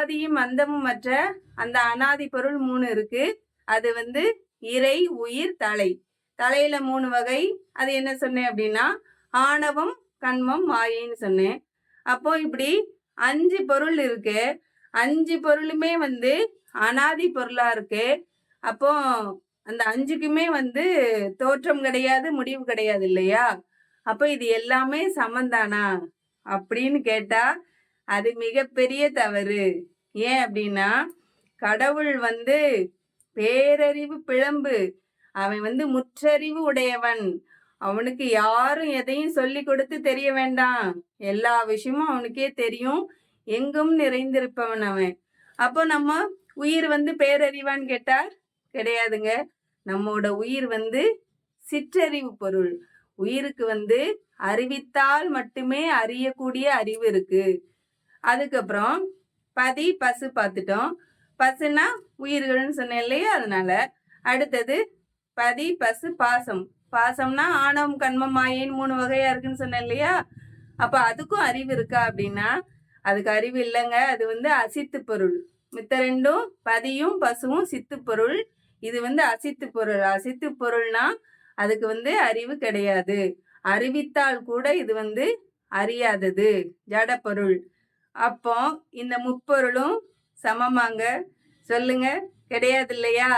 ஆதியும் அந்தமும் மற்ற அந்த அனாதி பொருள் மூணு இருக்கு. அது வந்து இறை உயிர் தலை. தலையில மூணு வகை. அது என்ன சொன்னேன் அப்படின்னா ஆணவம் கண்மம் மாயின்னு சொன்னேன். அப்போ இப்படி அஞ்சு பொருள் இருக்கு. அஞ்சு பொருளுமே வந்து அனாதி பொருளா இருக்கு. அப்போ அந்த அஞ்சுக்குமே வந்து தோற்றம் கிடையாது முடிவு கிடையாது இல்லையா? அப்போ இது எல்லாமே சமந்தானா? அப்படின்னு கேட்டா அது மிகப்பெரிய தவறு. ஏன் அப்படின்னா கடவுள் வந்து பேரறிவு பிழம்பு. அவன் வந்து முற்றறிவு உடையவன். அவனுக்கு யாரும் எதையும் சொல்லி கொடுத்து தெரிய வேண்டாம். எல்லா விஷயமும் அவனுக்கே தெரியும். எங்கும் நிறைந்திருப்பவன் அவன். அப்போ நம்ம உயிர் வந்து பேரறிவான்னு கேட்டா கிடையாதுங்க. நம்மோட உயிர் வந்து சிற்றறிவு பொருள். உயிருக்கு வந்து அறிவித்தால் மட்டுமே அறியக்கூடிய அறிவு இருக்கு. அதுக்கப்புறம் பதி பசு பார்த்துட்டோம். பசுனா உயிர்கள்னு சொன்னேன் இல்லையா? அதனால அடுத்தது பதி பசு பாசம். பாசம்னா ஆணவம் கண்மம் மாயின்னு மூணு வகையா இருக்குன்னு சொன்னேன் இல்லையா? அப்ப அதுக்கும் அறிவு இருக்கா அப்படின்னா அதுக்கு அறிவு இல்லைங்க. அது வந்து அசித்து பொருள். மித்த ரெண்டும் பதியும் பசுவும் சித்து பொருள். இது வந்து அசித்து பொருள். அசித்து பொருள்னா அதுக்கு வந்து அறிவு கிடையாது. அறிவித்தால் கூட இது வந்து அறியாதது. ஜட பொருள். அப்போ இந்த முப்பொருளும் சமமாங்க. சொல்லுங்க. கிடையாது இல்லையா